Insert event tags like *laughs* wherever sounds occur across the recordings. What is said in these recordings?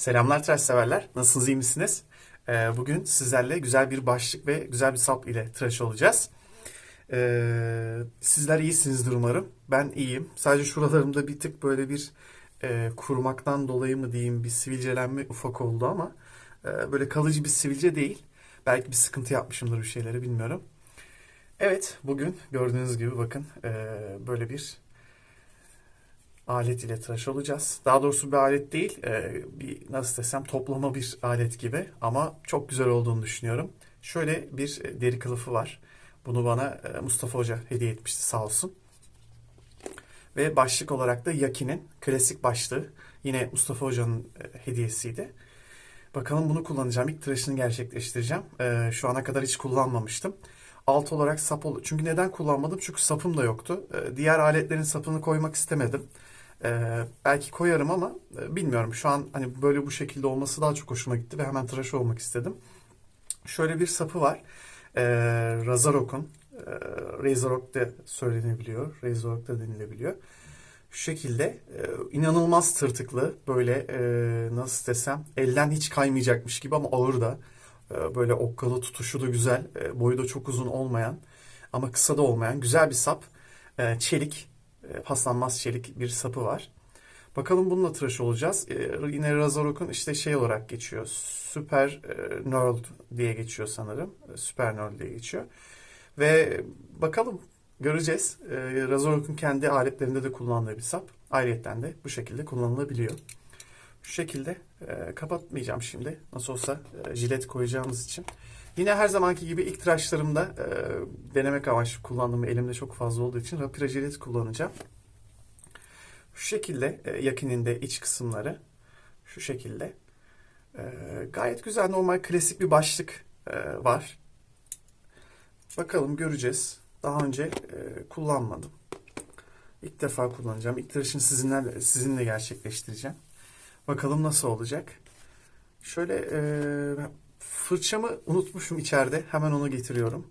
Selamlar tıraş severler. Nasılsınız, iyi misiniz? Ee, bugün sizlerle güzel bir başlık ve güzel bir sap ile tıraş olacağız. Ee, sizler iyisinizdir umarım. Ben iyiyim. Sadece şuralarımda bir tık böyle bir e, kurumaktan dolayı mı diyeyim bir sivilcelenme ufak oldu ama e, böyle kalıcı bir sivilce değil. Belki bir sıkıntı yapmışımdır bir şeyleri bilmiyorum. Evet, bugün gördüğünüz gibi bakın e, böyle bir alet ile tıraş olacağız. Daha doğrusu bir alet değil, e, bir nasıl desem toplama bir alet gibi ama çok güzel olduğunu düşünüyorum. Şöyle bir e, deri kılıfı var. Bunu bana e, Mustafa Hoca hediye etmişti sağ olsun. Ve başlık olarak da Yaki'nin klasik başlığı. Yine Mustafa Hoca'nın e, hediyesiydi. Bakalım bunu kullanacağım. İlk tıraşını gerçekleştireceğim. E, şu ana kadar hiç kullanmamıştım. Alt olarak sap ol. Çünkü neden kullanmadım? Çünkü sapım da yoktu. E, diğer aletlerin sapını koymak istemedim. Ee, belki koyarım ama e, bilmiyorum. Şu an hani böyle bu şekilde olması daha çok hoşuma gitti ve hemen tıraş olmak istedim. Şöyle bir sapı var. Ee, Razorok'un. E, Razorok da söylenebiliyor. Razorok da denilebiliyor. Şu şekilde e, inanılmaz tırtıklı. Böyle e, nasıl desem elden hiç kaymayacakmış gibi ama ağır da. E, böyle okkalı tutuşu da güzel. E, boyu da çok uzun olmayan ama kısa da olmayan güzel bir sap. E, çelik e, paslanmaz çelik bir sapı var. Bakalım bununla tıraş olacağız. E, yine Razorok'un işte şey olarak geçiyor. Super e, Knurled diye geçiyor sanırım. E, Super Knurled diye geçiyor. Ve bakalım göreceğiz. E, Razorok'un kendi aletlerinde de kullandığı bir sap. Ayrıyeten de bu şekilde kullanılabiliyor. Şu şekilde e, kapatmayacağım şimdi. Nasıl olsa e, jilet koyacağımız için. Yine her zamanki gibi ilk tıraşlarımda e, denemek amaçlı kullandığım elimde çok fazla olduğu için Rapira jilet kullanacağım. Şu şekilde e, yakinin de iç kısımları şu şekilde. E, gayet güzel normal klasik bir başlık e, var. Bakalım göreceğiz. Daha önce e, kullanmadım. İlk defa kullanacağım. İlk tıraşını sizinle, sizinle gerçekleştireceğim. Bakalım nasıl olacak. Şöyle e, fırçamı unutmuşum içeride. Hemen onu getiriyorum.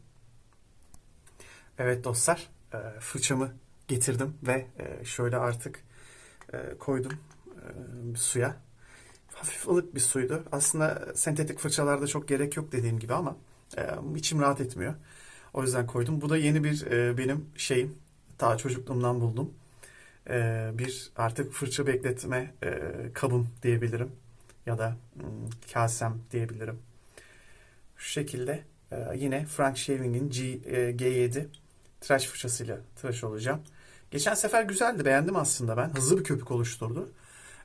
Evet dostlar, e, fırçamı getirdim ve e, şöyle artık e, koydum suya. Hafif ılık bir suydu. Aslında sentetik fırçalarda çok gerek yok dediğim gibi ama içim rahat etmiyor. O yüzden koydum. Bu da yeni bir benim şeyim. Ta çocukluğumdan buldum. Bir artık fırça bekletme kabım diyebilirim. Ya da hmm, kasem diyebilirim. Şu şekilde e, yine Frank Shaving'in G, e, G7 tıraş fırçasıyla tıraş olacağım. Geçen sefer güzeldi, beğendim aslında ben. Hızlı bir köpük oluşturdu.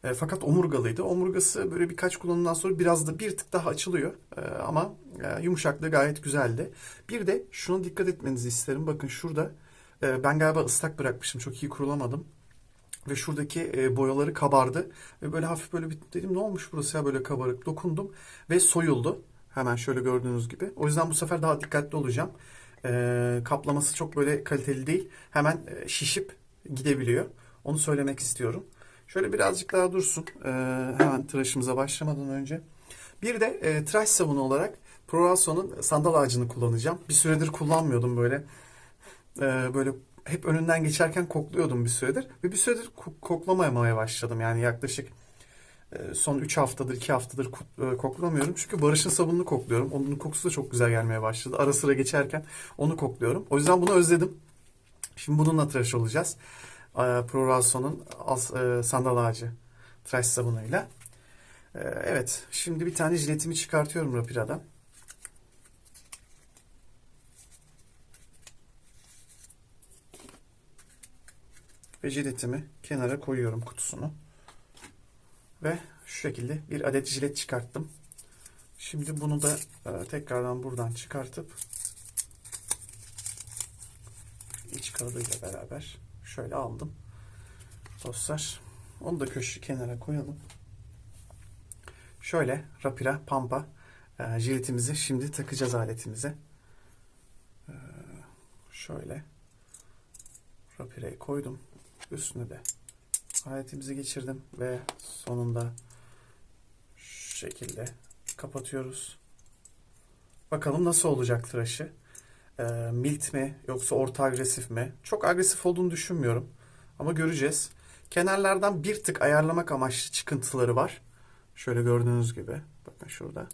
E, fakat omurgalıydı. Omurgası böyle birkaç kullanımdan sonra biraz da bir tık daha açılıyor. E, ama e, yumuşaklığı gayet güzeldi. Bir de şuna dikkat etmenizi isterim. Bakın şurada e, ben galiba ıslak bırakmışım. Çok iyi kurulamadım. Ve şuradaki e, boyaları kabardı. Ve böyle hafif böyle bir dedim ne olmuş burası ya böyle kabarık. Dokundum ve soyuldu. Hemen şöyle gördüğünüz gibi. O yüzden bu sefer daha dikkatli olacağım. E, kaplaması çok böyle kaliteli değil. Hemen e, şişip gidebiliyor. Onu söylemek istiyorum. Şöyle birazcık daha dursun. E, hemen tıraşımıza başlamadan önce. Bir de e, tıraş sabunu olarak Proraso'nun sandal ağacını kullanacağım. Bir süredir kullanmıyordum böyle. E, böyle hep önünden geçerken kokluyordum bir süredir. Ve bir süredir koklamamaya başladım. Yani yaklaşık son 3 haftadır, 2 haftadır e, koklamıyorum. Çünkü Barış'ın sabununu kokluyorum. Onun kokusu da çok güzel gelmeye başladı. Ara sıra geçerken onu kokluyorum. O yüzden bunu özledim. Şimdi bununla tıraş olacağız. E, Pro Rasso'nun sandal ağacı tıraş sabunuyla. Evet, şimdi bir tane jiletimi çıkartıyorum Rapira'dan. Ve jiletimi kenara koyuyorum kutusunu. Ve şu şekilde bir adet jilet çıkarttım. Şimdi bunu da e, tekrardan buradan çıkartıp iç kalıbıyla beraber şöyle aldım. Dostlar onu da köşe kenara koyalım. Şöyle rapira pampa e, jiletimizi şimdi takacağız aletimize. E, şöyle rapirayı koydum. Üstüne de aletimizi geçirdim ve sonunda şu şekilde kapatıyoruz. Bakalım nasıl olacak tıraşı. E, milt mi yoksa orta agresif mi? Çok agresif olduğunu düşünmüyorum ama göreceğiz. Kenarlardan bir tık ayarlamak amaçlı çıkıntıları var. Şöyle gördüğünüz gibi. Bakın şurada.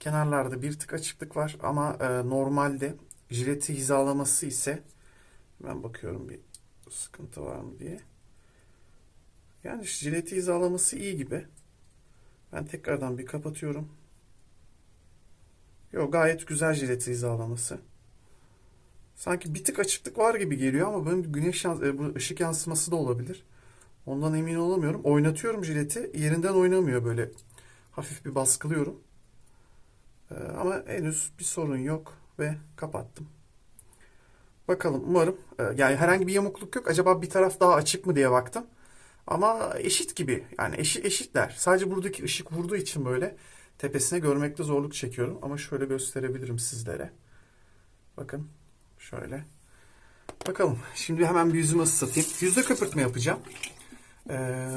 Kenarlarda bir tık açıklık var ama e, normalde jileti hizalaması ise ben bakıyorum bir sıkıntı var mı diye. Yani jileti hizalaması iyi gibi. Ben tekrardan bir kapatıyorum. Yok gayet güzel jileti hizalaması. Sanki bir tık açıklık var gibi geliyor ama benim güneş yans- e, bu ışık yansıması da olabilir. Ondan emin olamıyorum. Oynatıyorum jileti. Yerinden oynamıyor böyle. Hafif bir baskılıyorum. Ee, ama henüz bir sorun yok ve kapattım. Bakalım umarım. e, yani herhangi bir yamukluk yok. Acaba bir taraf daha açık mı diye baktım. Ama eşit gibi. Yani eşit eşitler. Sadece buradaki ışık vurduğu için böyle tepesine görmekte zorluk çekiyorum. Ama şöyle gösterebilirim sizlere. Bakın şöyle. Bakalım. Şimdi hemen bir yüzümü ısıtayım. Yüzde köpürtme yapacağım. Ee,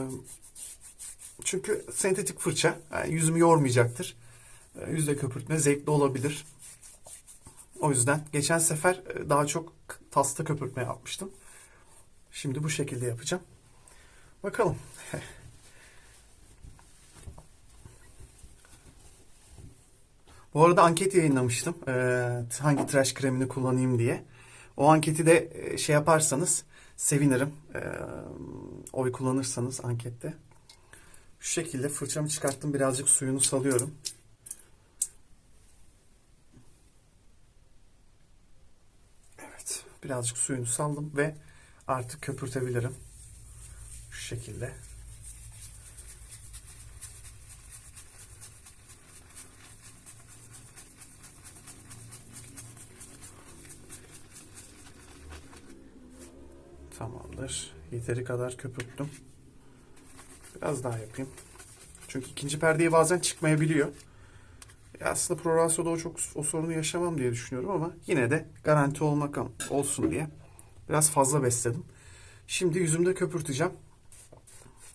çünkü sentetik fırça yani yüzümü yormayacaktır. Ee, Yüzde köpürtme zevkli olabilir. O yüzden geçen sefer e, daha çok tasta köpürtme yapmıştım. Şimdi bu şekilde yapacağım. Bakalım. *laughs* Bu arada anket yayınlamıştım. Ee, hangi tıraş kremini kullanayım diye. O anketi de e, şey yaparsanız sevinirim. Ee, oy kullanırsanız ankette. Şu şekilde fırçamı çıkarttım. Birazcık suyunu salıyorum. Evet. Birazcık suyunu saldım ve artık köpürtebilirim. Şu şekilde. Tamamdır. Yeteri kadar köpürttüm. Biraz daha yapayım. Çünkü ikinci perdeye bazen çıkmayabiliyor. E aslında Pro Ratio'da o çok o sorunu yaşamam diye düşünüyorum ama yine de garanti olmak olsun diye biraz fazla besledim. Şimdi yüzümde köpürteceğim.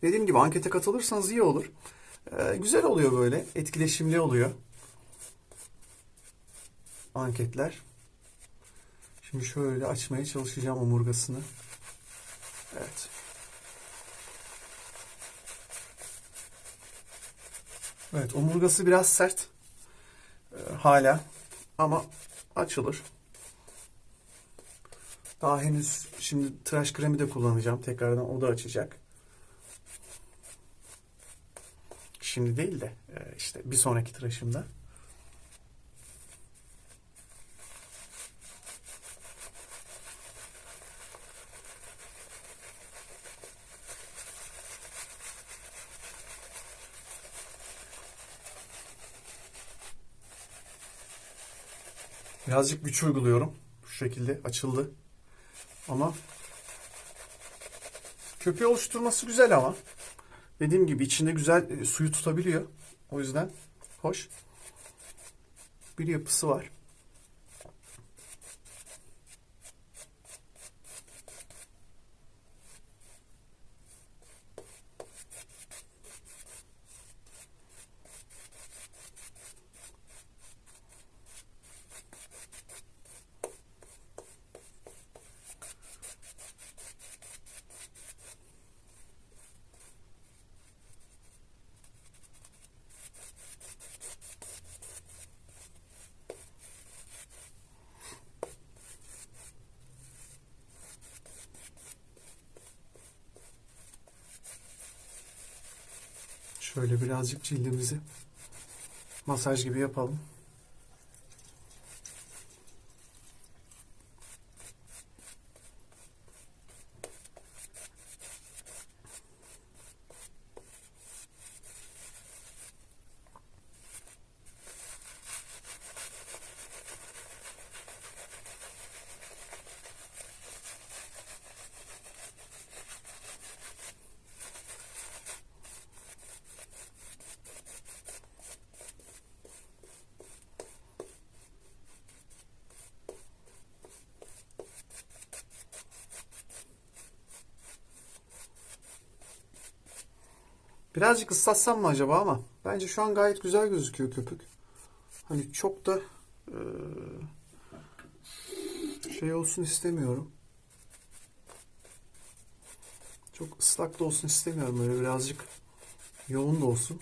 Dediğim gibi ankete katılırsanız iyi olur. Ee, güzel oluyor böyle. Etkileşimli oluyor. Anketler. Şimdi şöyle açmaya çalışacağım omurgasını. Evet. Evet, omurgası biraz sert. Ee, hala ama açılır. Daha henüz şimdi tıraş kremi de kullanacağım. Tekrardan o da açacak. Şimdi değil de e, işte bir sonraki tıraşımda. Birazcık güç uyguluyorum. Şu şekilde açıldı. Ama köpüğü oluşturması güzel ama. Dediğim gibi içinde güzel e, suyu tutabiliyor. O yüzden hoş. Bir yapısı var. Şöyle birazcık cildimizi masaj gibi yapalım. Birazcık ıslatsam mı acaba ama bence şu an gayet güzel gözüküyor köpük. Hani çok da e, şey olsun istemiyorum. Çok ıslak da olsun istemiyorum. Böyle birazcık yoğun da olsun.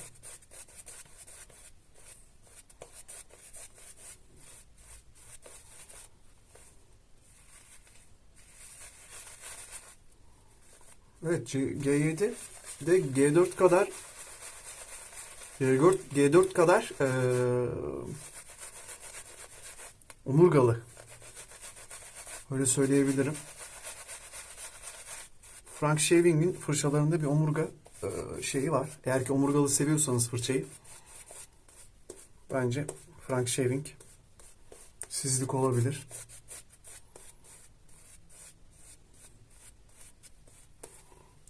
Evet G7 de G4 kadar G4, G4 kadar eee, omurgalı. Öyle söyleyebilirim. Frank Shaving'in fırçalarında bir omurga eee, şeyi var. Eğer ki omurgalı seviyorsanız fırçayı bence Frank Shaving sizlik olabilir.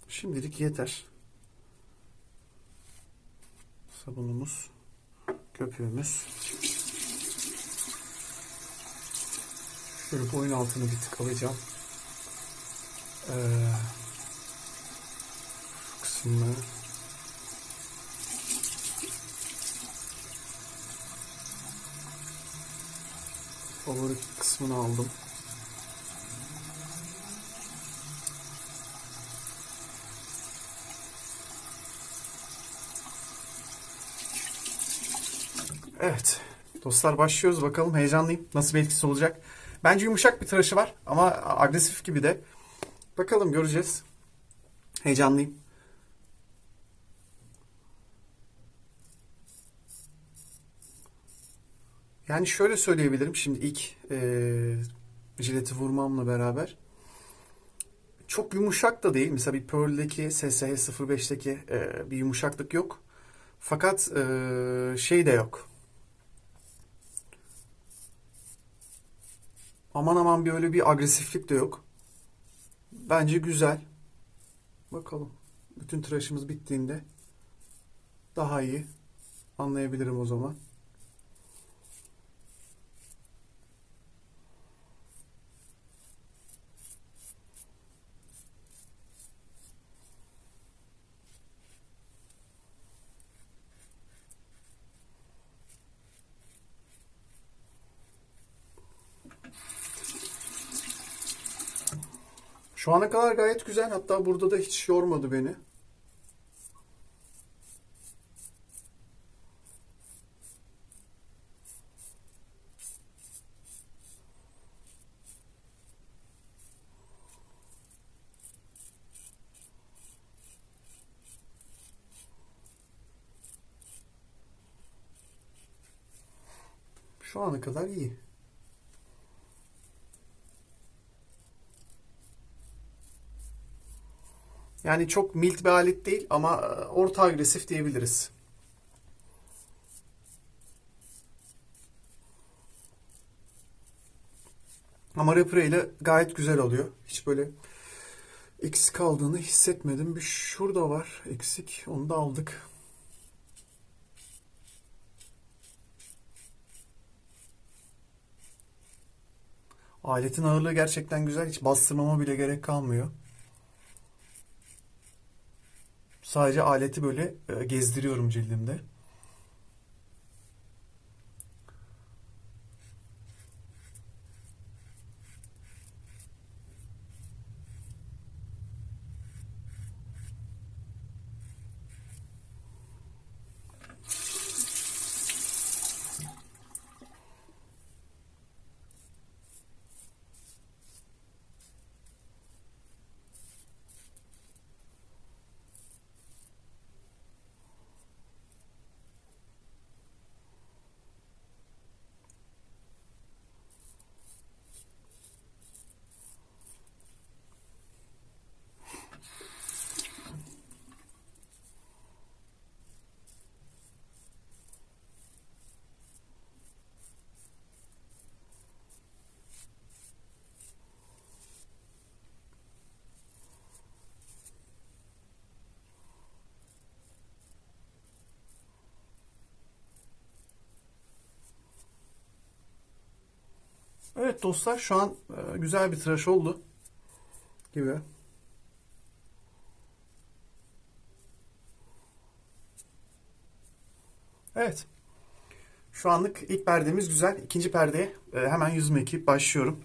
Şimdilik yeter. Sabunumuz, köpüğümüz. Şöyle boyun altını bir tık alacağım. Ee, kısmını favori kısmını aldım. Evet. Dostlar başlıyoruz bakalım. Heyecanlıyım. Nasıl bir etkisi olacak? Bence yumuşak bir tıraşı var ama agresif gibi de. Bakalım göreceğiz. Heyecanlıyım. Yani şöyle söyleyebilirim. Şimdi ilk eee jileti vurmamla beraber. Çok yumuşak da değil. Mesela bir Pearl'deki SSH 05'teki eee, bir yumuşaklık yok. Fakat eee, şey de yok. Aman aman bir öyle bir agresiflik de yok. Bence güzel. Bakalım. Bütün tıraşımız bittiğinde daha iyi anlayabilirim o zaman. Şu ana kadar gayet güzel. Hatta burada da hiç yormadı beni. Şu ana kadar iyi. Yani çok mild bir alet değil ama e, orta agresif diyebiliriz. Ama Repre ile gayet güzel oluyor. Hiç böyle eksik kaldığını hissetmedim. Bir şurada var eksik. Onu da aldık. Aletin ağırlığı gerçekten güzel. Hiç bastırmama bile gerek kalmıyor. Sadece aleti böyle e, gezdiriyorum cildimde. Evet dostlar şu an e, güzel bir tıraş oldu gibi. Evet. Şu anlık ilk perdemiz güzel. İkinci perdeye e, hemen yüzümü yıkayıp başlıyorum.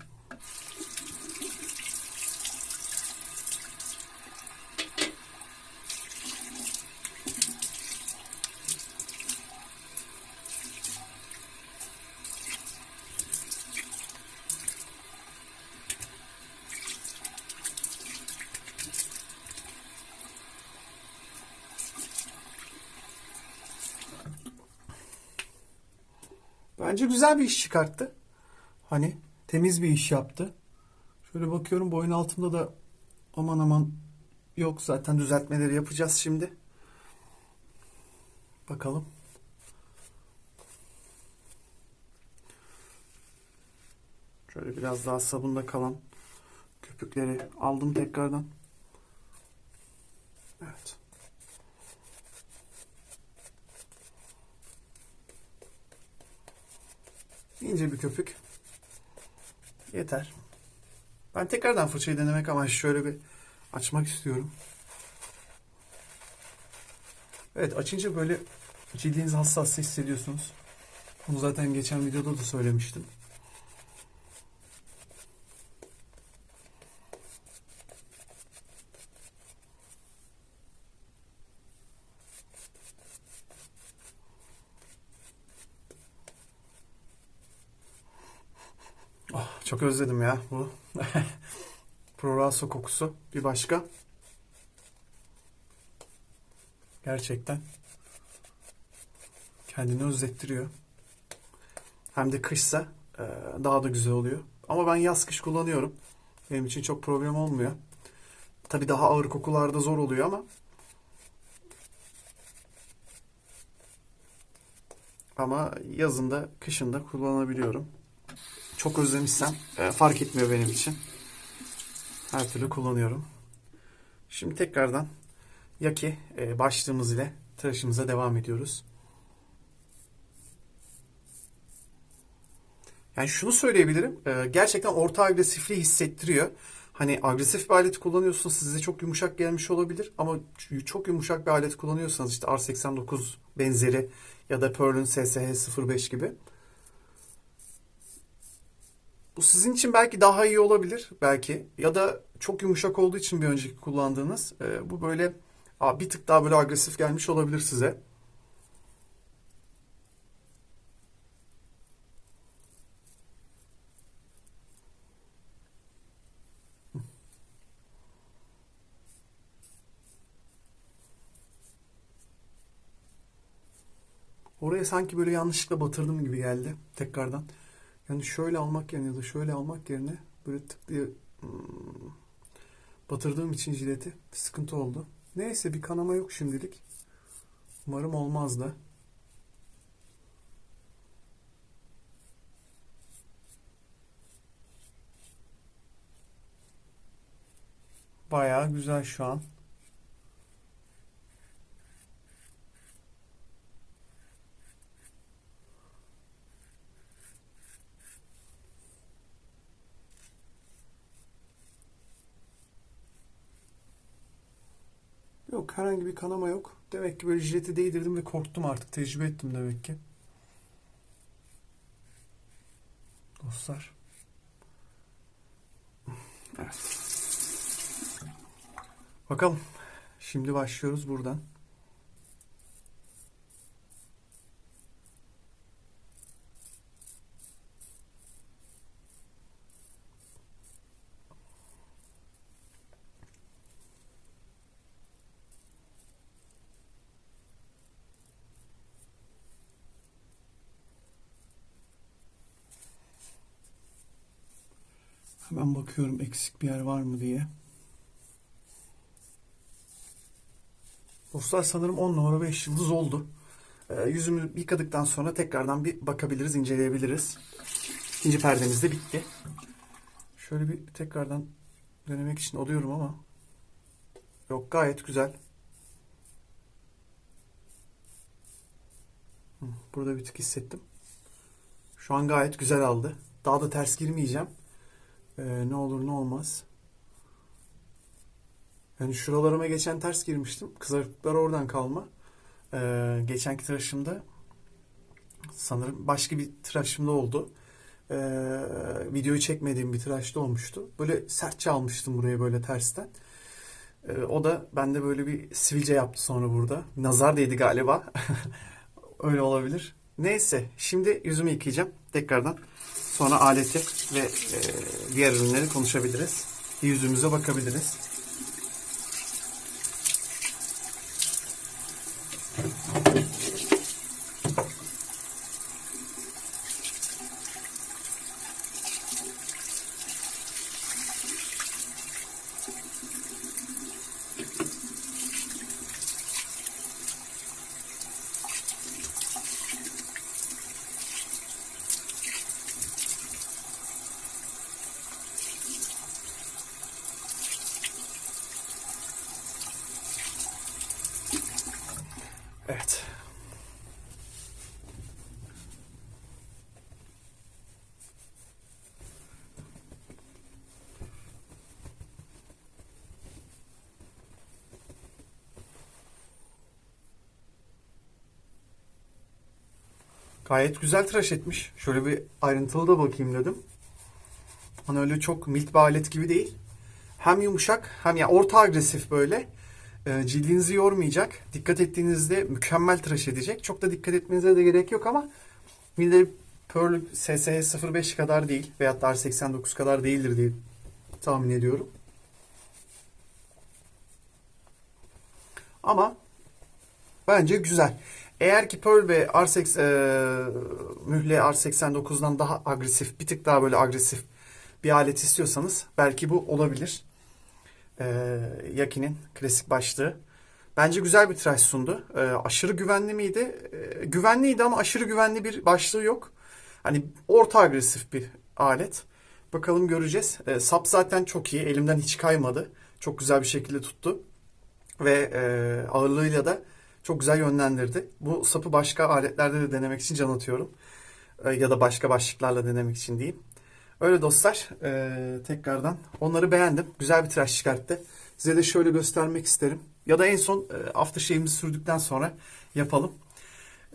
Bence güzel bir iş çıkarttı. Hani temiz bir iş yaptı. Şöyle bakıyorum boyun altında da aman aman yok zaten düzeltmeleri yapacağız şimdi. Bakalım. Şöyle biraz daha sabunda kalan köpükleri aldım tekrardan. Evet. İnce bir köpük. Yeter. Ben tekrardan fırçayı denemek amaçlı şöyle bir açmak istiyorum. Evet açınca böyle cildinizi hassas hissediyorsunuz. Bunu zaten geçen videoda da söylemiştim. Çok özledim ya bu. *laughs* Proraso kokusu bir başka. Gerçekten kendini özlettiriyor. Hem de kışsa e, daha da güzel oluyor. Ama ben yaz kış kullanıyorum. Benim için çok problem olmuyor. Tabii daha ağır kokularda zor oluyor ama ama yazında kışında kullanabiliyorum. Çok özlemişsem e, fark etmiyor benim için. Her türlü kullanıyorum. Şimdi tekrardan Yaki e, başlığımız ile tıraşımıza devam ediyoruz. Yani şunu söyleyebilirim. e, gerçekten orta agresifliği hissettiriyor. Hani agresif bir alet kullanıyorsunuz size çok yumuşak gelmiş olabilir ama çok yumuşak bir alet kullanıyorsanız işte R89 benzeri ya da Pearl'ün SSH05 gibi bu sizin için belki daha iyi olabilir belki ya da çok yumuşak olduğu için bir önceki kullandığınız e, bu böyle a, bir tık daha böyle agresif gelmiş olabilir size. Oraya sanki böyle yanlışlıkla batırdım gibi geldi tekrardan. Yani şöyle almak yerine ya da şöyle almak yerine böyle tık diye hmm, batırdığım için jileti sıkıntı oldu. Neyse bir kanama yok şimdilik. Umarım olmaz da. Bayağı güzel şu an. Yok herhangi bir kanama yok. Demek ki böyle jileti değdirdim ve korktum artık. Tecrübe ettim demek ki. Dostlar. Evet. Bakalım. Şimdi başlıyoruz buradan. Hemen bakıyorum eksik bir yer var mı diye. Dostlar sanırım 10 numara 5 yıldız oldu. Ee, yüzümü yıkadıktan sonra tekrardan bir bakabiliriz, inceleyebiliriz. İkinci perdemiz de bitti. Şöyle bir tekrardan denemek için alıyorum ama yok gayet güzel. Burada bir tık hissettim. Şu an gayet güzel aldı. Daha da ters girmeyeceğim. Ee, ne olur ne olmaz. Yani şuralarıma geçen ters girmiştim. Kızarıklıklar oradan kalma. Ee, geçenki tıraşımda sanırım başka bir tıraşımda oldu. Ee, videoyu çekmediğim bir tıraşta olmuştu. Böyle sertçe almıştım buraya böyle tersten. Ee, o da bende böyle bir sivilce yaptı sonra burada. Nazar değdi galiba. *laughs* Öyle olabilir. Neyse şimdi yüzümü yıkayacağım tekrardan. Sonra aleti ve e, diğer ürünleri konuşabiliriz. Yüzümüze bakabiliriz. Gayet güzel tıraş etmiş. Şöyle bir ayrıntılı da bakayım dedim. Hani öyle çok milt bir alet gibi değil. Hem yumuşak hem ya orta agresif böyle. Ee, cildinizi yormayacak. Dikkat ettiğinizde mükemmel tıraş edecek. Çok da dikkat etmenize de gerek yok ama yine de Pearl SSH 05 kadar değil veyahut da R89 kadar değildir diye tahmin ediyorum. Ama bence güzel. Eğer ki Pearl ve R8 e, mühle R89'dan daha agresif, bir tık daha böyle agresif bir alet istiyorsanız belki bu olabilir. E, Yaki'nin klasik başlığı. Bence güzel bir tıraş sundu. E, aşırı güvenli miydi? E, güvenliydi ama aşırı güvenli bir başlığı yok. Hani orta agresif bir alet. Bakalım göreceğiz. E, sap zaten çok iyi. Elimden hiç kaymadı. Çok güzel bir şekilde tuttu. Ve e, ağırlığıyla da çok güzel yönlendirdi. Bu sapı başka aletlerde de denemek için can atıyorum. E, ya da başka başlıklarla denemek için diyeyim. Öyle dostlar. e, tekrardan onları beğendim. Güzel bir tıraş çıkarttı. Size de şöyle göstermek isterim. Ya da en son e, aftershave'imizi sürdükten sonra yapalım.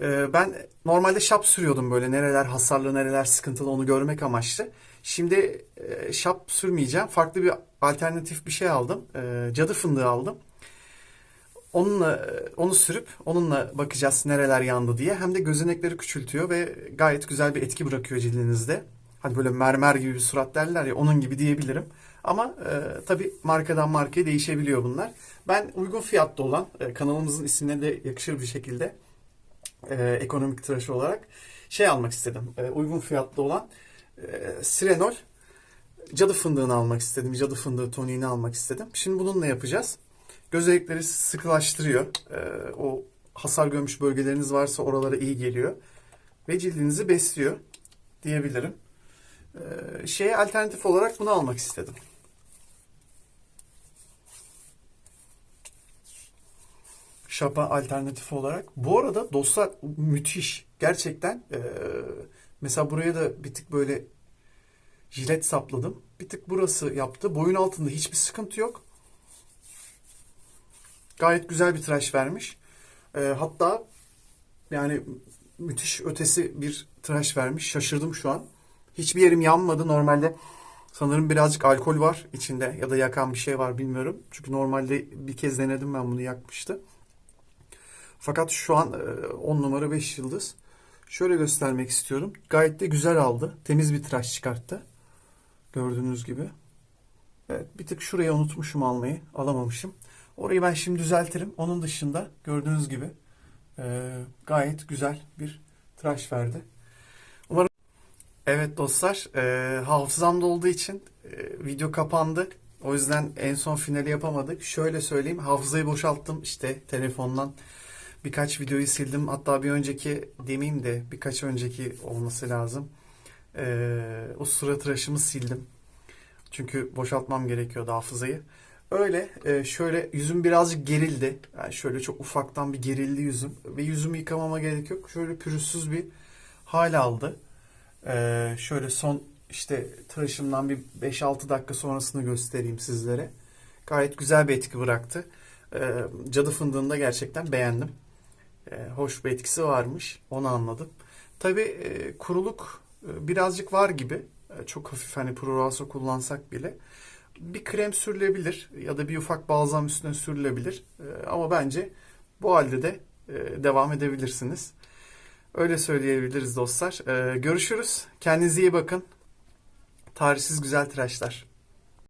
E, ben normalde şap sürüyordum böyle nereler hasarlı nereler sıkıntılı onu görmek amaçlı. Şimdi e, şap sürmeyeceğim. Farklı bir alternatif bir şey aldım. E, cadı fındığı aldım. Onunla onu sürüp onunla bakacağız nereler yandı diye. Hem de gözenekleri küçültüyor ve gayet güzel bir etki bırakıyor cildinizde. Hani böyle mermer gibi bir surat derler ya onun gibi diyebilirim. Ama e, tabii markadan markaya değişebiliyor bunlar. Ben uygun fiyatlı olan e, kanalımızın ismine de yakışır bir şekilde e, ekonomik tıraş olarak şey almak istedim. E, uygun fiyatlı olan e, Sirenol cadı fındığını almak istedim. Cadı fındığı toniğini almak istedim. Şimdi bununla yapacağız. Gözenekleri sıkılaştırıyor. Ee, o hasar görmüş bölgeleriniz varsa oralara iyi geliyor. Ve cildinizi besliyor diyebilirim. Ee, şeye alternatif olarak bunu almak istedim. Şapa alternatif olarak. Bu arada dostlar müthiş. Gerçekten ee, mesela buraya da bir tık böyle jilet sapladım. Bir tık burası yaptı. Boyun altında hiçbir sıkıntı yok. Gayet güzel bir tıraş vermiş. E, hatta yani müthiş ötesi bir tıraş vermiş. Şaşırdım şu an. Hiçbir yerim yanmadı. Normalde sanırım birazcık alkol var içinde ya da yakan bir şey var bilmiyorum. Çünkü normalde bir kez denedim ben bunu yakmıştı. Fakat şu an 10 numara 5 yıldız. Şöyle göstermek istiyorum. Gayet de güzel aldı. Temiz bir tıraş çıkarttı. Gördüğünüz gibi. Evet, bir tık şurayı unutmuşum almayı. Alamamışım. Orayı ben şimdi düzeltirim. Onun dışında gördüğünüz gibi e, gayet güzel bir tıraş verdi. Umarım Evet dostlar, e, hafızamda olduğu için e, video kapandı. O yüzden en son finali yapamadık. Şöyle söyleyeyim, hafızayı boşalttım işte telefondan. Birkaç videoyu sildim. Hatta bir önceki demeyeyim de birkaç önceki olması lazım. E, o sıra tıraşımı sildim. Çünkü boşaltmam gerekiyordu hafızayı. Öyle e, şöyle yüzüm birazcık gerildi. Yani şöyle çok ufaktan bir gerildi yüzüm. Ve yüzümü yıkamama gerek yok. Şöyle pürüzsüz bir hal aldı. E, şöyle son işte tıraşımdan bir 5-6 dakika sonrasını göstereyim sizlere. Gayet güzel bir etki bıraktı. E, cadı fındığını da gerçekten beğendim. Hoş bir etkisi varmış. Onu anladım. Tabii kuruluk birazcık var gibi. Çok hafif hani Proraso kullansak bile bir krem sürülebilir ya da bir ufak balzam üstüne sürülebilir. Ee, ama bence bu halde de e, devam edebilirsiniz. Öyle söyleyebiliriz dostlar. Ee, görüşürüz. Kendinize iyi bakın. Tarihsiz güzel tıraşlar.